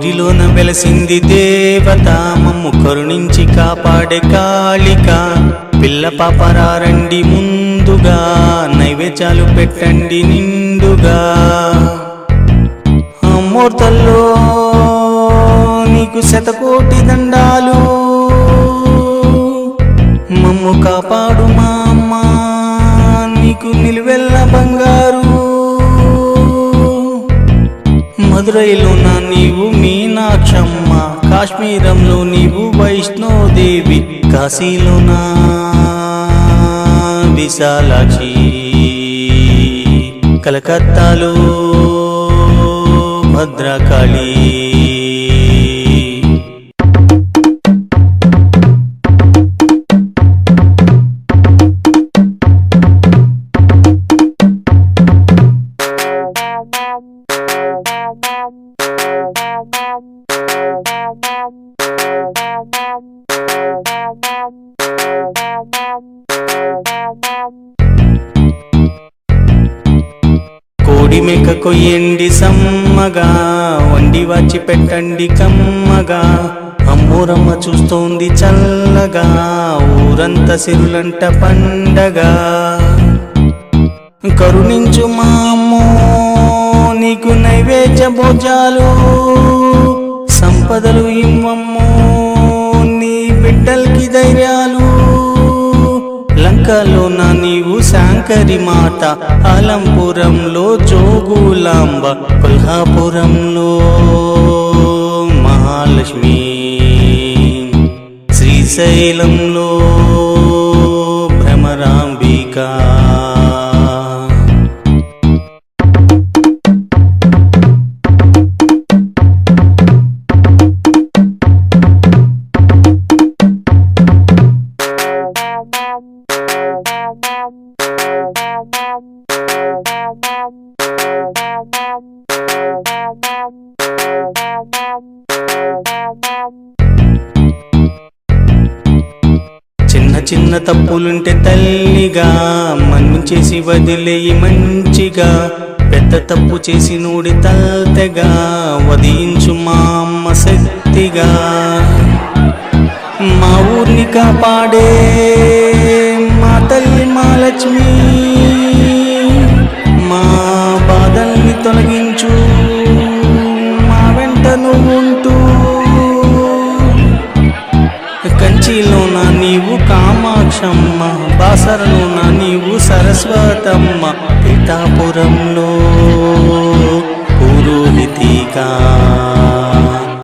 ఊరిలోన వెలసింది దేవత మమ్ము కరుణించి కాపాడే కాళిక. పిల్ల పాపరారండి ముందుగా నైవేద్యాలు పెట్టండి నిండుగా. అమ్మోర్తల్లో నీకు శతకోటి దండాలు. మమ్ము కాపాడు మా అమ్మ నీకు నిలువెల్ల బంగారు. మదురైలో నీవు మీనాక్షమ్మ? కాశ్మీరంలో నీవు వైష్ణోదేవి. కాశీలో విశాలాక్షి. కలకత్తాలో భద్రకాళీ. కోడి కొయ్యండి సమ్మగా వండి వచ్చి పెట్టండి కమ్మగా. అమ్మూరమ్మ చూస్తోంది చల్లగా ఊరంతా సిరులంట పండగా. కరుణించు మా అమ్మో నీకు నైవేద్య భోజాలు. సంపదలు ఇమ్మమ్మో నీ బిడ్డలకి ధైర్యాలు. లంకలోన నీవు శాంకరి మాత అలంపురంలో జోగులాంబ కొల్హాపురంలో మహాలక్ష్మి. శ్రీశైలంలో చిన్న తప్పులుంటే తల్లిగా మన్నించేసి వదిలేయి మంచిగా. పెద్ద తప్పు చేసి నూడి తల్తెగా వదించు మా అమ్మ శక్తిగా. మా ఊర్ని కాపాడే కాశీలోన నీవు కామాక్షమ్మ బాసరలోన నీవు సరస్వతమ్మ.